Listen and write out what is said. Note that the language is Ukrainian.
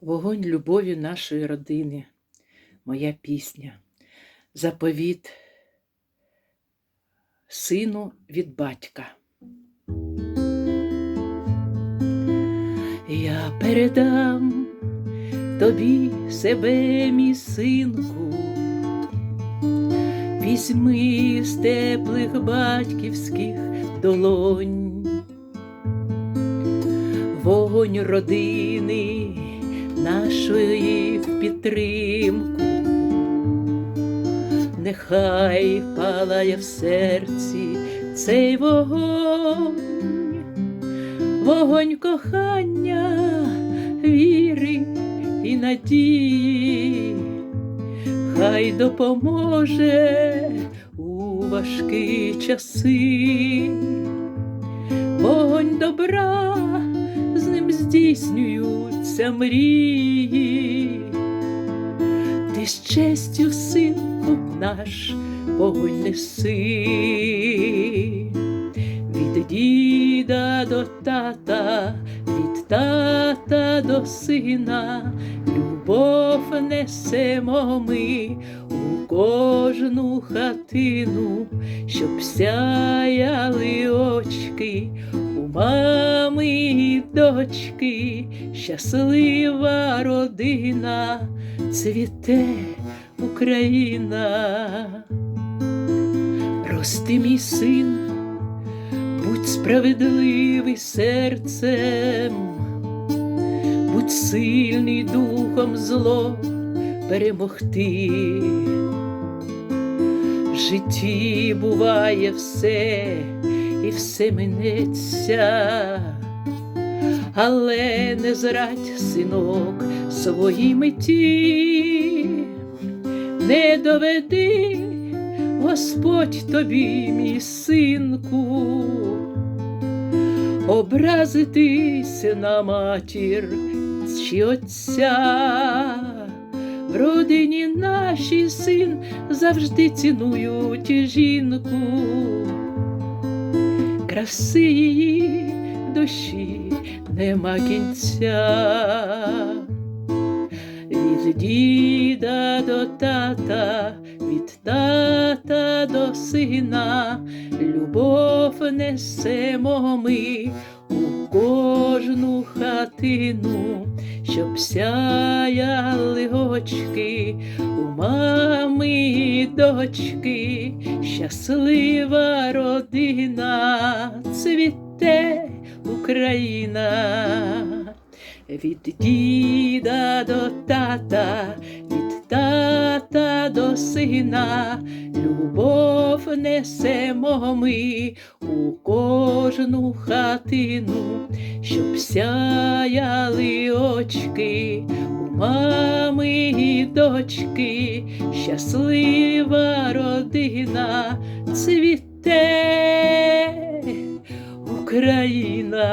Вогонь любові нашої родини, моя пісня, заповіт сину від батька. Я передам тобі себе, мій синку, візьми з теплих батьківських долонь, вогонь родини нашої в підтримку, нехай палає в серці цей вогонь, вогонь кохання, віри і надії, хай допоможе у важкі часи, вогонь добра, з ним здійснюються мрії, ти з честю, синку наш, вогонь неси від діда до тата, від тата до сина, любов несемо ми у кожну хатину, щоб сяяли очки мами і дочки, щаслива родина, цвіте Україна. Рости, мій син, будь справедливий серцем, будь сильний духом зло перемогти. В житті буває все, і все минеться, але не зрадь, синок, своїй меті, не доведи. Господь тобі, мій синку, образитися на матір чи отця, в родині нашій син завжди цінують жінку, краси її душі нема кінця. Від діда до тата, від тата до сина, любов несемо ми у кожну хатину, щоб сяяли очки у мами і дочки, щаслива родина, цвіте Україна. Від діда до тата, від тата до сина, любов несемо ми у кожну хатину, щоб сяяли очки у мами і дочки, щаслива родина цвіте Україна.